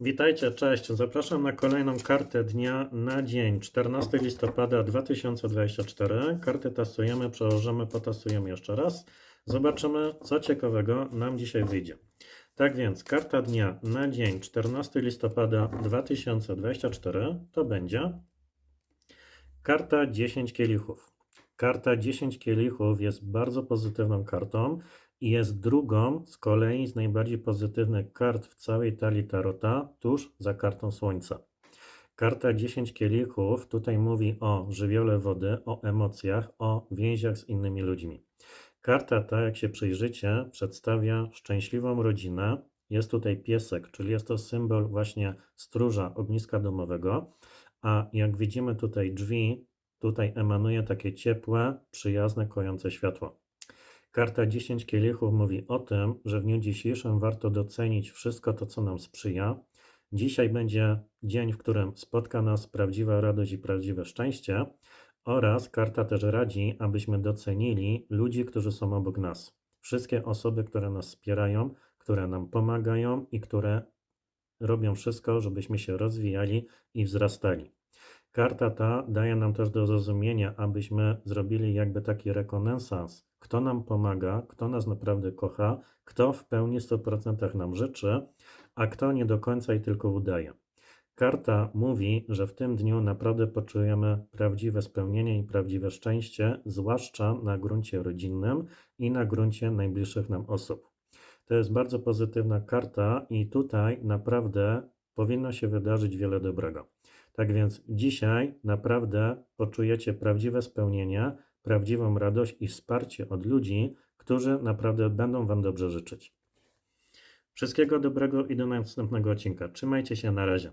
Witajcie, cześć. Zapraszam na kolejną kartę dnia na dzień 14 listopada 2024. Karty tasujemy, przełożymy, potasujemy jeszcze raz. Zobaczymy, co ciekawego nam dzisiaj wyjdzie. Tak więc, karta dnia na dzień 14 listopada 2024 to będzie karta 10 kielichów. Karta 10 kielichów jest bardzo pozytywną kartą jest drugą z kolei z najbardziej pozytywnych kart w całej talii Tarota, tuż za kartą Słońca. Karta 10 kielichów tutaj mówi o żywiole wody, o emocjach, o więziach z innymi ludźmi. Karta ta, jak się przyjrzycie, przedstawia szczęśliwą rodzinę. Jest tutaj piesek, czyli jest to symbol właśnie stróża ogniska domowego. A jak widzimy tutaj drzwi, tutaj emanuje takie ciepłe, przyjazne, kojące światło. Karta 10 kielichów mówi o tym, że w dniu dzisiejszym warto docenić wszystko to, co nam sprzyja. Dzisiaj będzie dzień, w którym spotka nas prawdziwa radość i prawdziwe szczęście. Oraz karta też radzi, abyśmy docenili ludzi, którzy są obok nas. Wszystkie osoby, które nas wspierają, które nam pomagają i które robią wszystko, żebyśmy się rozwijali i wzrastali. Karta ta daje nam też do zrozumienia, abyśmy zrobili jakby taki rekonesans, kto nam pomaga, kto nas naprawdę kocha, kto w pełni 100% nam życzy, a kto nie do końca i tylko udaje. Karta mówi, że w tym dniu naprawdę poczujemy prawdziwe spełnienie i prawdziwe szczęście, zwłaszcza na gruncie rodzinnym i na gruncie najbliższych nam osób. To jest bardzo pozytywna karta i tutaj naprawdę powinno się wydarzyć wiele dobrego. Tak więc dzisiaj naprawdę poczujecie prawdziwe spełnienie, prawdziwą radość i wsparcie od ludzi, którzy naprawdę będą Wam dobrze życzyć. Wszystkiego dobrego i do następnego odcinka. Trzymajcie się, na razie.